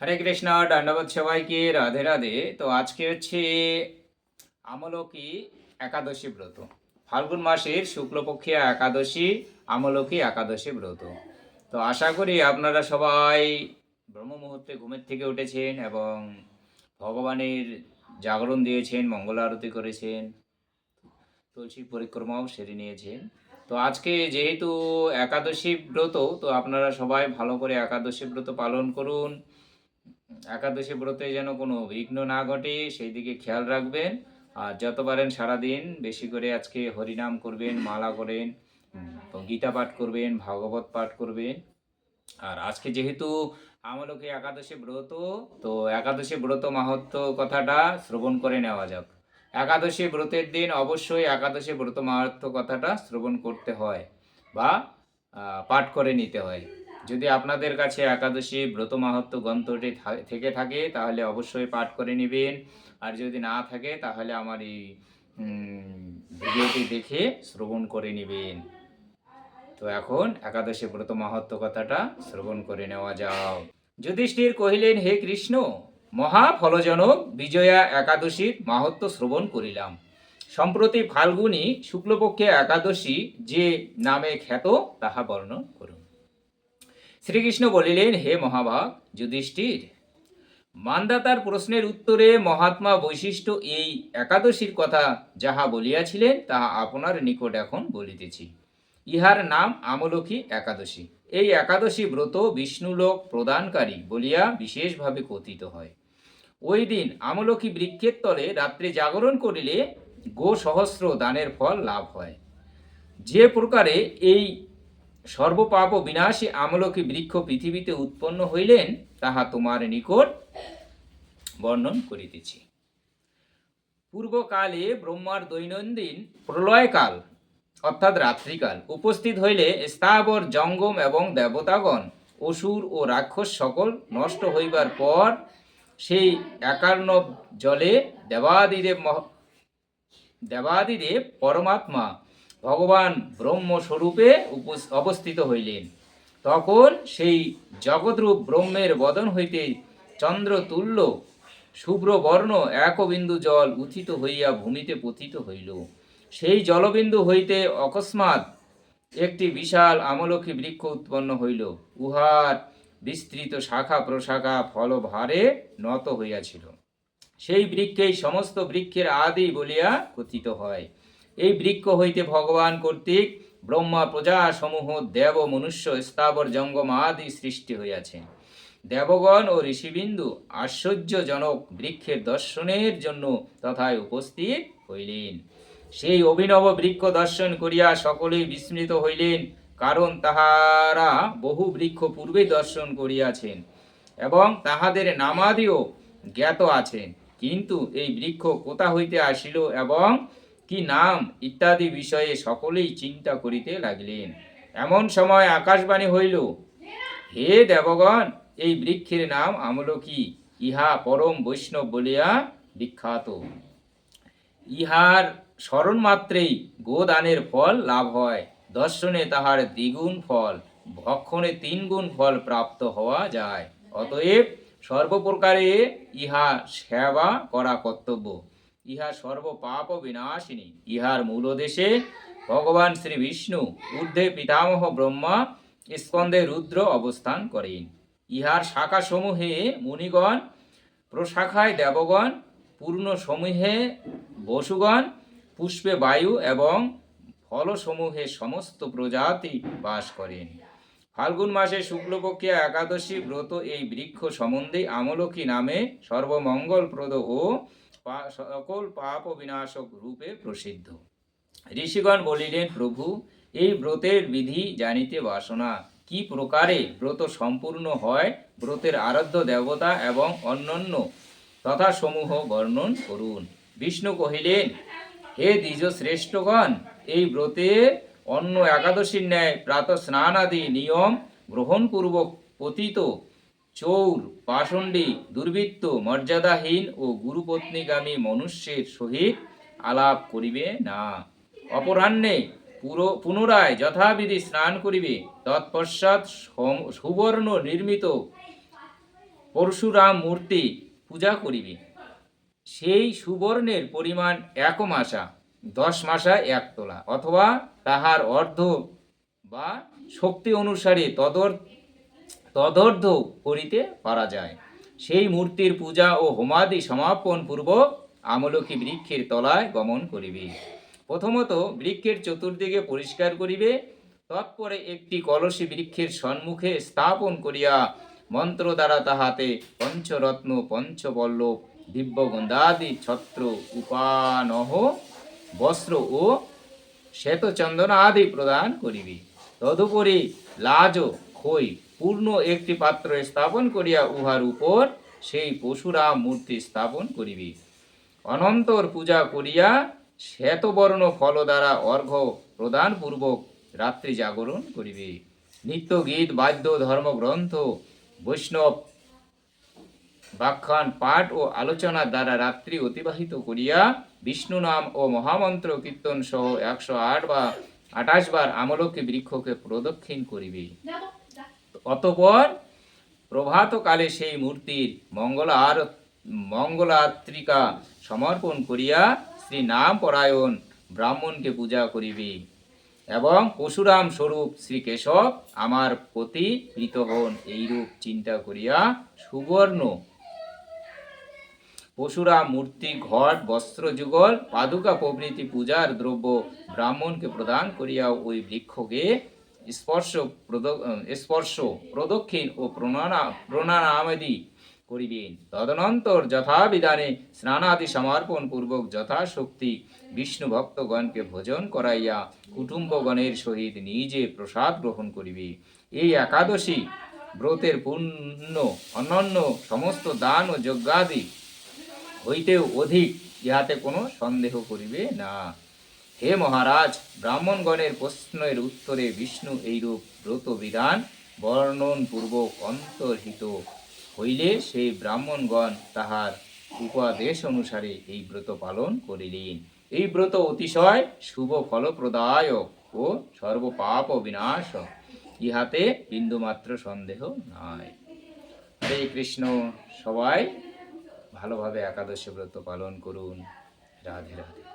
হরে কৃষ্ণ দণ্ডবোধ সবাইকে রাধে রাধে। তো আজকে হচ্ছে আমলকি একাদশী ব্রত। ফাল্গুন মাসের শুক্লপক্ষে একাদশী, আমলকি একাদশী ব্রত। তো আশা করি আপনারা সবাই ব্রহ্ম মুহূর্তে ঘুমের থেকে উঠেছেন এবং ভগবানের জাগরণ দিয়েছেন, মঙ্গল আরতি করেছেন, তুলসী পরিক্রমাও সেরে নিয়েছেন। তো আজকে যেহেতু একাদশী ব্রত, তো আপনারা সবাই ভালো করে একাদশী ব্রত পালন করুন। একাদশী ব্রতে যেন কোনো বিঘ্ন না ঘটে, সেই দিকে খেয়াল রাখবেন। আর যত পারেন সারাদিন বেশি করে আজকে হরিনাম করবেন, মালা করেন তো গীতা পাঠ করবেন, ভাগবত পাঠ করবেন। আর আজকে যেহেতু আমলকে একাদশী ব্রত, তো একাদশী ব্রত মাহাত্ম কথাটা শ্রবণ করে নেওয়া যাক। একাদশী ব্রতের দিন অবশ্যই একাদশী ব্রত মাহাত্ম কথাটা শ্রবণ করতে হয় বা পাঠ করে নিতে হয়। যদি আপনাদের কাছে একাদশী ব্রত মাহাত্ম গ্রন্থটি থেকে থাকে, তাহলে অবশ্যই পাঠ করে নেবেন। আর যদি না থাকে, তাহলে আমার এই ভিডিওটি দেখে শ্রবণ করে নেবেন। তো এখন একাদশী ব্রত মাহাত্ম কথাটা শ্রবণ করে নেওয়া যাও। যুধিষ্ঠির কহিলেন, হে কৃষ্ণ, মহাফলজনক বিজয়া একাদশীর মাহাত্ম শ্রবণ করিলাম। সম্প্রতি ফাল্গুনী শুক্লপক্ষে একাদশী যে নামে খ্যাত, তাহা বর্ণন করুন। শ্রীকৃষ্ণ বলিলেন, হে মহাভাগ, যুধিষ্ঠির, মান্দাতার প্রশ্নের উত্তরে মহাত্মা বৈশিষ্ট্য এই একাদশীর কথা যাহা বলিয়াছিলেন, তাহা আপনার নিকট এখন বলিতেছি। ইহার নাম আমলকি একাদশী। এই একাদশী ব্রত বিষ্ণুলোক প্রদানকারী বলিয়া বিশেষভাবে কথিত হয়। ওই দিন আমলকি বৃক্ষের তলে রাত্রে জাগরণ করিলে গো সহস্র দানের ফল লাভ হয়। যে প্রকারে এই সর্বপাপ বিনাশী আমলকি বৃক্ষ পৃথিবীতে উৎপন্ন হইলেন, তাহা তোমার নিকট বর্ণন করিতেছি। পূর্বকালে ব্রহ্মার দৈনন্দিন প্রলয়কাল, অর্থাৎ রাত্রিকাল, উপস্থিত হইলে স্থাবর জঙ্গম এবং দেবতাগণ, অসুর ও রাক্ষস সকল নষ্ট হইবার পর সেই একার্ণব জলে দেবাদিদেব দেবাদিদেব পরমাত্মা ভগবান ব্রহ্মস্বরূপে অবস্থিত হইলেন। তখন সেই জগৎরূপ ব্রহ্মের বদন হইতে চন্দ্রতুল্য শুভ্র বর্ণ একবিন্দু জল উথিত হইয়া ভূমিতে পতিত হইল। সেই জলবিন্দু হইতে অকস্মাৎ একটি বিশাল আমলকি বৃক্ষ উৎপন্ন হইল। উহার বিস্তৃত শাখা প্রশাখা ফলভারে নত হইয়াছিল। সেই বৃক্ষেই সমস্ত বৃক্ষের আদি বলিয়া কথিত হয়। এই বৃক্ষ হইতে ভগবান কর্তৃক ব্রহ্মা প্রজা সমূহ দেব, মনুষ্য, স্থাবর, জঙ্গম আদি সৃষ্টি হইয়াছে। দেবগণ ও ঋষিবিন্দু আশ্চর্যজনক বৃক্ষের দর্শনের জন্য তথায় উপস্থিত হইলেন। সেই অভিনব বৃক্ষ দর্শন করিয়া সকলেই বিস্মৃত হইলেন, কারণ তাহারা বহু বৃক্ষ পূর্বে দর্শন করিয়াছেন এবং তাহাদের নামাদিও জ্ঞাত আছেন। কিন্তু এই বৃক্ষ কোথা হইতে আসিল এবং কি নাম ইত্যাদি বিষয়ে সকলেই চিন্তা করিতে লাগিলেন। এমন সময় আকাশবাণী হইল, হে দেবগণ, এই বৃক্ষের নাম আমলকি, ইহা পরম বৈষ্ণব বলিয়া বিখ্যাত। ইহার স্মরণ মাত্রেই গোদানের ফল লাভ হয়, দর্শনে তাহার দ্বিগুণ ফল, ভক্ষণে তিন গুণ ফল প্রাপ্ত হওয়া যায়। অতএব সর্বপ্রকারে ইহা সেবা করা কর্তব্য। ইহা সর্বপাপ বিনাশিনী। ইহার মূলদেশে ভগবান শ্রী বিষ্ণু, ঊর্ধ্বে পিতামহ ব্রহ্মা স্কন্দে রুদ্র অবস্থান করেন। ইহার শাখাসমূহে মুনিগণ, প্রশাখায় দেবগণ পূর্ণ সমূহে বসুগণ, পুষ্পে বায়ু এবং ফলসমূহে সমস্ত প্রজাতি বাস করেন। ফাল্গুন মাসে শুক্লপক্ষে একাদশী ব্রত এই বৃক্ষ সম্বন্ধে আমলকি নামে সর্বমঙ্গলপ্রদ ও সকল পাপ বিনাশক রূপে প্রসিদ্ধ। ঋষিগণ বলিলেন, প্রভু, এই ব্রতের বিধি জানিতে বাসনা। কি প্রকারে ব্রত সম্পূর্ণ হয়, ব্রতের আরাধ্য দেবতা এবং অন্যান্য তথা সমূহ বর্ণন করুন। বিষ্ণু কহিলেন, হে দ্বিজ শ্রেষ্ঠগণ এই ব্রতে অন্য একাদশীর ন্যায় প্রাত স্নান আদি নিয়ম গ্রহণপূর্বক পতিত চৌর পাষণ্ডী দুর্বৃত্ত, মর্যাদাহীন ও গুরুপত্নীগামী মনুষ্যের সহিত আলাপ করিবে না। অপরাহ্নে পুরো, পুনরায় যথাবিধি স্নান করিবে। তৎপশ্চাৎ সুবর্ণ নির্মিত পরশুরাম মূর্তি পূজা করিবে। সেই সুবর্ণের পরিমাণ এক মাসা, দশ মাসা এক তোলা, অথবা তাহার অর্ধ বা শক্তি অনুসারে তদর তদর্ধ করিতে পারা যায়। সেই মূর্তির পূজা ও হোমাদি সমাপন পূর্বক আমলকি বৃক্ষের তলায় গমন করিবে। প্রথমত বৃক্ষের চতুর্দিকে পরিষ্কার করিবে, তৎপরে একটি কলসী বৃক্ষের সম্মুখে স্থাপন করিয়া মন্ত্র দ্বারা তাহাতে পঞ্চরত্ন, পঞ্চবল্লভ, দিব্যগন্ধাদি, ছত্র, উপানহ, বস্ত্র ও শ্বেতচন্দন আদি প্রদান করিবি। তদুপরি লাজ খই পূর্ণ একটি পাত্র স্থাপন করিয়া উহার উপর সেই পশুরাম মূর্তি স্থাপন করিবি। অনন্তর পূজা করিয়া শ্বেতবর্ণ ফল দ্বারা অর্ঘ প্রদান পূর্বক রাত্রি জাগরণ করিবে। নিত্য গীত বাদ্য, ধর্মগ্রন্থ, বৈষ্ণব ব্যাখ্যান, পাঠ ও আলোচনার দ্বারা রাত্রি অতিবাহিত করিয়া বিষ্ণু নাম ও মহামন্ত্র কীর্তন সহ একশো আট বা আঠাশ বার আমলকে বৃক্ষকে প্রদক্ষিণ করিবে। অতপর প্রভাতকালে সেই মূর্তির মঙ্গল আর মঙ্গলাত্রিকা সমর্পণ করিয়া শ্রী নাম পরায়ণ ব্রাহ্মণকে পূজা করিবে। এবং পশুরাম স্বরূপ শ্রী কেশব আমার প্রতি প্রীত হন এইরূপ চিন্তা করিয়া সুবর্ণ পশুরাম মূর্তি, ঘট, বস্ত্র, যুগল, পাদুকা প্রভৃতি পূজার দ্রব্য ব্রাহ্মণকে প্রদান করিয়া ওই বৃক্ষকে স্পর্শ স্পর্শ প্রদক্ষিণ ও প্রণানা প্রণানামাদি করিবেন। তদনন্তর যথাবিধানে স্নানাদি সমর্পণ পূর্বক যথাশক্তি বিষ্ণু ভক্তগণকে ভোজন করাইয়া কুটুম্বগণের সহিত নিজে প্রসাদ গ্রহণ করিবে। এই একাদশী ব্রতের পূর্ণ, অনন্য সমস্ত দান ও যজ্ঞাদি হইতেও অধিক, ইহাতে কোনো সন্দেহ করিবে না। হে মহারাজ, ব্রাহ্মণগণের প্রশ্নের উত্তরে বিষ্ণু এইরূপ ব্রত বিধান বর্ণন পূর্বক অন্তর্হিত হইলে সেই ব্রাহ্মণগণ তাহার উপাদেশ অনুসারে এই ব্রত পালন করিলেন। এই ব্রত অতিশয় শুভ ফলপ্রদায়ক ও সর্বপাপ বিনাশ ইহাতে বিন্দুমাত্র সন্দেহ নাই। হরে কৃষ্ণ, সবাই ভালোভাবে একাদশী ব্রত পালন করুন। রাধে রাধে।